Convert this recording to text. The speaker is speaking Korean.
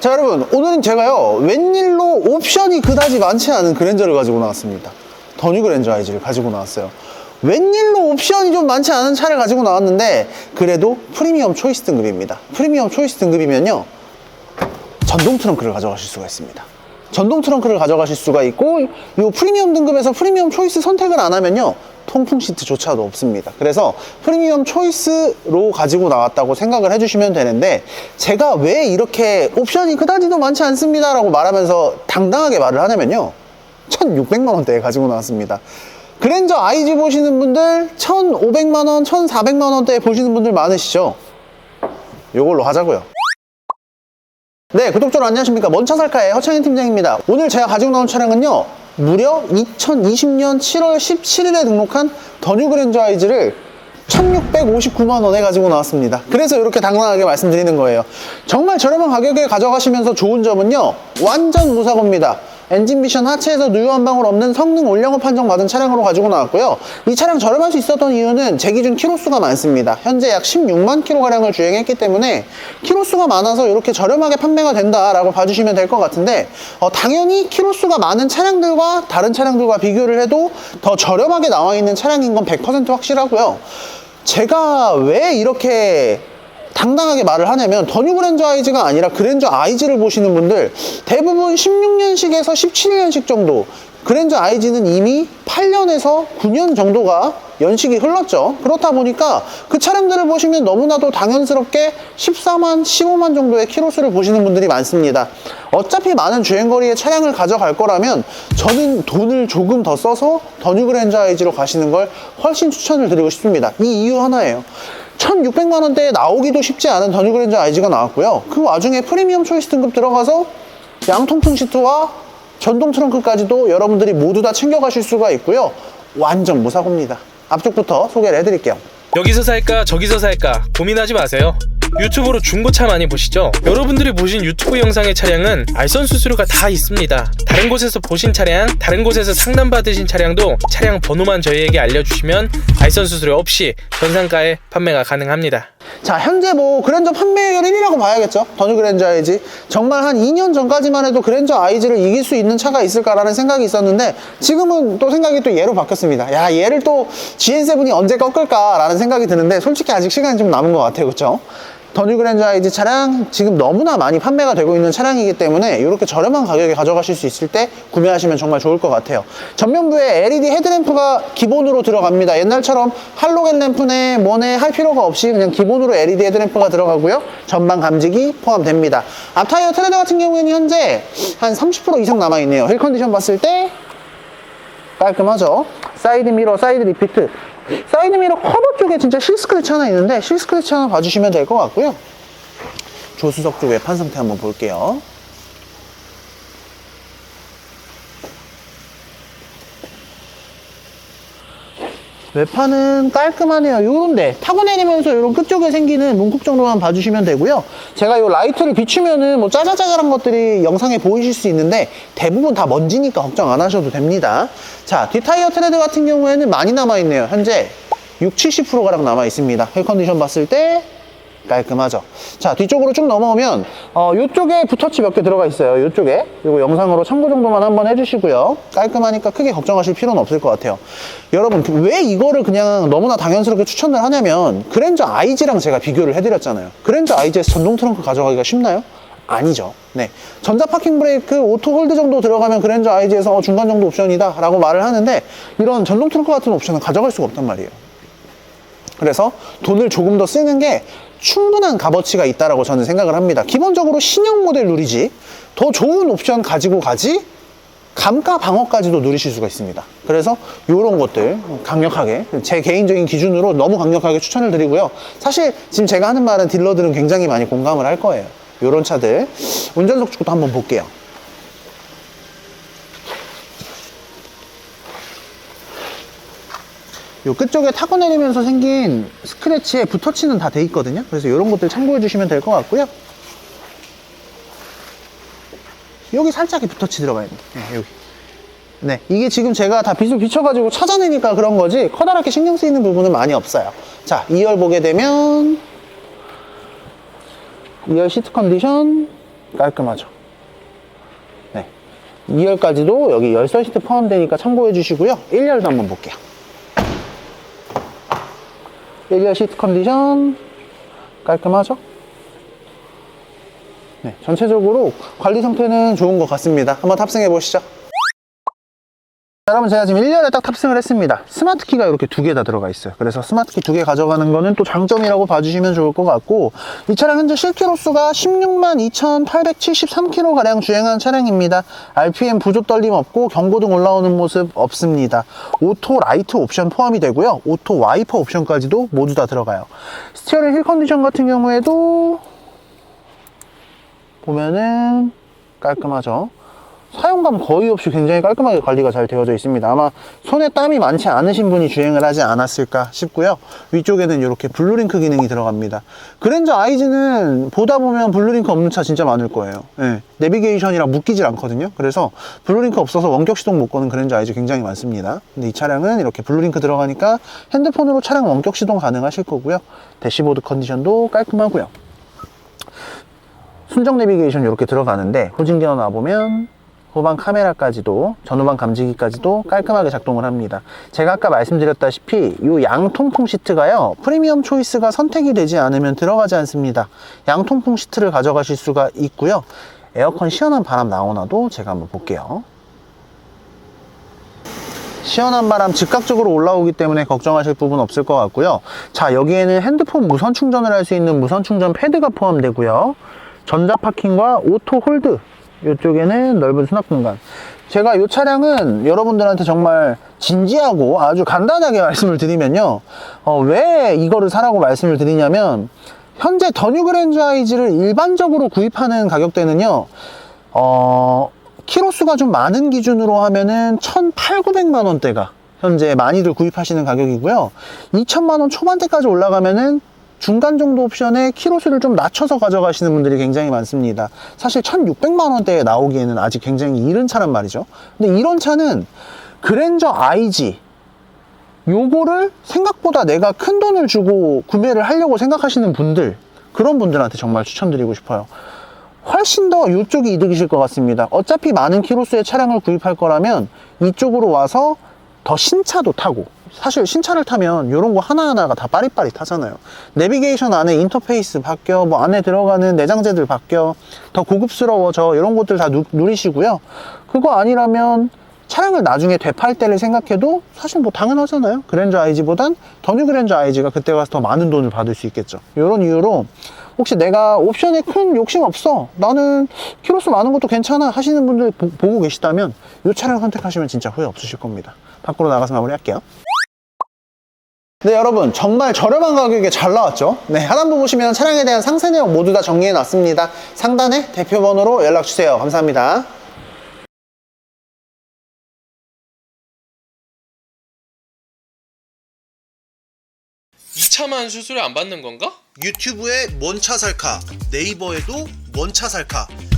자 여러분 오늘은 제가요 웬일로 옵션이 그다지 많지 않은 그랜저를 가지고 나왔습니다. 더뉴 그랜저 IG를 가지고 나왔어요. 웬일로 옵션이 좀 많지 않은 차를 가지고 나왔는데 그래도 프리미엄 초이스 등급입니다. 프리미엄 초이스 등급이면요 전동 트렁크를 가져가실 수가 있습니다. 전동 트렁크를 가져가실 수가 있고 이 프리미엄 등급에서 프리미엄 초이스 선택을 안 하면요 통풍 시트조차도 없습니다. 그래서 프리미엄 초이스로 가지고 나왔다고 생각을 해주시면 되는데 제가 왜 이렇게 옵션이 그다지도 많지 않습니다 라고 말하면서 당당하게 말을 하냐면요. 1600만 원대에 가지고 나왔습니다. 그랜저 IG 보시는 분들 1500만 원 1400만 원대에 보시는 분들 많으시죠? 이걸로 하자고요. 네, 구독자 안녕하십니까. 먼차 살카의 허창인 팀장입니다. 오늘 제가 가지고 나온 차량은요, 무려 2020년 7월 17일에 등록한 더뉴 그랜저 아이즈를 1659만 원에 가지고 나왔습니다. 그래서 이렇게 당당하게 말씀드리는 거예요. 정말 저렴한 가격에 가져가시면서 좋은 점은요, 완전 무사고입니다. 엔진 미션 하체에서 누유 한 방울 없는 성능 올영업 판정 받은 차량으로 가지고 나왔고요. 이 차량 저렴할 수 있었던 이유는 제 기준 키로수가 많습니다. 현재 약 16만 킬로가량을 주행했기 때문에 키로수가 많아서 이렇게 저렴하게 판매가 된다라고 봐주시면 될 것 같은데 어, 당연히 키로수가 많은 차량들과 다른 차량들과 비교를 해도 더 저렴하게 나와 있는 차량인 건 100% 확실하고요. 제가 왜 이렇게 당당하게 말을 하냐면 더 뉴 그랜저 아이즈가 아니라 그랜저 아이즈를 보시는 분들 대부분 16년식에서 17년식 정도 그랜저 아이즈는 이미 8년에서 9년 정도가 연식이 흘렀죠. 그렇다 보니까 그 차량들을 보시면 너무나도 당연스럽게 14만 15만 정도의 키로수를 보시는 분들이 많습니다. 어차피 많은 주행거리의 차량을 가져갈 거라면 저는 돈을 조금 더 써서 더뉴 그랜저 아이즈로 가시는 걸 훨씬 추천을 드리고 싶습니다. 이 이유 하나예요 1600만 원대에 나오기도 쉽지 않은 더뉴 그랜저 IG가 나왔고요. 그 와중에 프리미엄 초이스 등급 들어가서 양통풍 시트와 전동 트렁크까지도 여러분들이 모두 다 챙겨가실 수가 있고요. 완전 무사고입니다. 앞쪽부터 소개를 해드릴게요. 여기서 살까 저기서 살까 고민하지 마세요. 유튜브로 중고차 많이 보시죠? 여러분들이 보신 유튜브 영상의 차량은 알선 수수료가 다 있습니다. 다른 곳에서 보신 차량, 다른 곳에서 상담 받으신 차량도 차량 번호만 저희에게 알려주시면 알선 수수료 없이 전상가에 판매가 가능합니다. 자, 현재 뭐 그랜저 판매율 1위라고 봐야겠죠. 더뉴 그랜저 아이즈. 정말 한 2년 전까지만 해도 그랜저 아이즈를 이길 수 있는 차가 있을까라는 생각이 있었는데 지금은 또 생각이 또 얘로 바뀌었습니다. 야, 얘를 또 GN7이 언제 꺾을까라는 생각이 드는데 솔직히 아직 시간이 좀 남은 것 같아요. 그렇죠? 더뉴 그랜저 아이즈 차량 지금 너무나 많이 판매가 되고 있는 차량이기 때문에 이렇게 저렴한 가격에 가져가실 수 있을 때 구매하시면 정말 좋을 것 같아요. 전면부에 LED 헤드램프가 기본으로 들어갑니다. 옛날처럼 할로겐 램프네 뭐네 할 필요가 없이 그냥 기본으로 LED 헤드램프가 들어가고요. 전방 감지기 포함됩니다. 앞타이어 트레드 같은 경우에는 현재 한 30% 이상 남아있네요. 힐 컨디션 봤을 때 깔끔하죠? 사이드 미러 사이드 리피트 사이드 미러 커버 쪽에 진짜 실 스크래치 하나 있는데 실 스크래치 하나 봐주시면 될 것 같고요. 조수석 쪽 외판 상태 한번 볼게요 외판은 깔끔하네요. 요런데 타고 내리면서 요런 끝쪽에 생기는 문콕 정도만 봐주시면 되고요. 제가 요 라이트를 비추면은 뭐 짜잘짜잘한 것들이 영상에 보이실 수 있는데 대부분 다 먼지니까 걱정 안 하셔도 됩니다. 자, 뒷타이어 트레드 같은 경우에는 많이 남아있네요. 현재 6, 70%가량 남아있습니다. 헬 컨디션 봤을 때 깔끔하죠. 자, 뒤쪽으로 쭉 넘어오면, 어, 요쪽에 붓터치 몇 개 들어가 있어요. 요쪽에. 이거 영상으로 참고 정도만 한번 해주시고요. 깔끔하니까 크게 걱정하실 필요는 없을 것 같아요. 여러분, 그왜 이거를 그냥 너무나 당연스럽게 추천을 하냐면, 그랜저 IG랑 제가 비교를 해드렸잖아요. 그랜저 IG에서 전동 트렁크 가져가기가 쉽나요? 아니죠. 네. 전자 파킹 브레이크, 오토 홀드 정도 들어가면 그랜저 IG에서 어, 중간 정도 옵션이다. 라고 말을 하는데, 이런 전동 트렁크 같은 옵션은 가져갈 수가 없단 말이에요. 그래서 돈을 조금 더 쓰는 게 충분한 값어치가 있다라고 저는 생각을 합니다. 기본적으로 신형 모델 누리지 더 좋은 옵션 가지고 가지 감가 방어까지도 누리실 수가 있습니다. 그래서 이런 것들 강력하게 제 개인적인 기준으로 너무 강력하게 추천을 드리고요. 사실 지금 제가 하는 말은 딜러들은 굉장히 많이 공감을 할 거예요. 이런 차들 운전석 쪽도 한번 볼게요. 요 끝쪽에 타고 내리면서 생긴 스크래치에 붓터치는 다 돼 있거든요. 그래서 이런 것들 참고해 주시면 될 것 같고요. 여기 살짝에 붓터치 들어가 있네. 네, 여기. 네, 이게 지금 제가 다 빛을 비춰가지고 찾아내니까 그런 거지 커다랗게 신경 쓰이는 부분은 많이 없어요. 자, 2열 보게 되면 2열 시트 컨디션 깔끔하죠. 네. 2열까지도 여기 열선 시트 포함되니까 참고해 주시고요. 1열도 한번 볼게요. 1열 시트 컨디션 깔끔하죠? 네, 전체적으로 관리 상태는 좋은 것 같습니다. 한번 탑승해 보시죠. 자, 여러분 제가 지금 1년에 딱 탑승을 했습니다. 스마트 키가 이렇게 두 개 다 들어가 있어요. 그래서 스마트 키 두 개 가져가는 거는 또 장점이라고 봐주시면 좋을 것 같고 이 차량 현재 실키로 수가 16만 2,873km 가량 주행한 차량입니다. RPM 부족 떨림 없고 경고등 올라오는 모습 없습니다. 오토 라이트 옵션 포함이 되고요. 오토 와이퍼 옵션까지도 모두 다 들어가요. 스티어링 힐 컨디션 같은 경우에도 보면은 깔끔하죠 사용감 거의 없이 굉장히 깔끔하게 관리가 잘 되어져 있습니다. 아마 손에 땀이 많지 않으신 분이 주행을 하지 않았을까 싶고요. 위쪽에는 이렇게 블루링크 기능이 들어갑니다. 그랜저 아이즈는 보다 보면 블루링크 없는 차 진짜 많을 거예요. 예, 내비게이션이랑 묶이질 않거든요. 그래서 블루링크 없어서 원격 시동 못 거는 그랜저 아이즈 굉장히 많습니다. 근데 이 차량은 이렇게 블루링크 들어가니까 핸드폰으로 차량 원격 시동 가능하실 거고요. 대시보드 컨디션도 깔끔하고요. 순정 내비게이션 이렇게 들어가는데 후진기어 놔보면 후방 카메라까지도 전후방 감지기까지도 깔끔하게 작동을 합니다. 제가 아까 말씀드렸다시피 이 양통풍 시트가요 프리미엄 초이스가 선택이 되지 않으면 들어가지 않습니다. 양통풍 시트를 가져가실 수가 있고요. 에어컨 시원한 바람 나오나도 제가 한번 볼게요. 시원한 바람 즉각적으로 올라오기 때문에 걱정하실 부분 없을 것 같고요. 자 여기에는 핸드폰 무선 충전을 할 수 있는 무선 충전 패드가 포함되고요. 전자 파킹과 오토 홀드 이쪽에는 넓은 수납 공간 제가 이 차량은 여러분들한테 정말 진지하고 아주 간단하게 말씀을 드리면요 어, 왜 이거를 사라고 말씀을 드리냐면 현재 더뉴 그랜저 아이즈를 일반적으로 구입하는 가격대는요 어, 키로수가 좀 많은 기준으로 하면은 1,800만 원대가 현재 많이들 구입하시는 가격이고요. 2천만 원 초반대까지 올라가면은 중간 정도 옵션에 키로수를 좀 낮춰서 가져가시는 분들이 굉장히 많습니다. 사실 1,600만 원대에 나오기에는 아직 굉장히 이른 차란 말이죠. 근데 이런 차는 그랜저 IG 요거를 생각보다 내가 큰 돈을 주고 구매를 하려고 생각하시는 분들 그런 분들한테 정말 추천드리고 싶어요. 훨씬 더 이쪽이 이득이실 것 같습니다. 어차피 많은 키로수의 차량을 구입할 거라면 이쪽으로 와서 더 신차도 타고 사실 신차를 타면 이런 거 하나하나가 다 빠릿빠릿하잖아요. 내비게이션 안에 인터페이스 바뀌어, 뭐 안에 들어가는 내장재들 바뀌어, 더 고급스러워져 이런 것들 다 누, 누리시고요. 그거 아니라면 차량을 나중에 되팔 때를 생각해도 사실 뭐 당연하잖아요. 그랜저 아이지보단 더 뉴 그랜저 아이지가 그때 가서 더 많은 돈을 받을 수 있겠죠. 이런 이유로 혹시 내가 옵션에 큰 욕심 없어. 나는 키로수 많은 것도 괜찮아. 하시는 분들 보, 보고 계시다면 이 차량 선택하시면 진짜 후회 없으실 겁니다. 밖으로 나가서 마무리할게요. 네 여러분 정말 저렴한 가격에 잘 나왔죠? 네 하단부 보시면 차량에 대한 상세 내용 모두 다 정리해 놨습니다. 상단에 대표 번호로 연락 주세요. 감사합니다. 이차만 수수료 안 받는 건가? 유튜브에 뭔 차 살까? 네이버에도 뭔 차 살까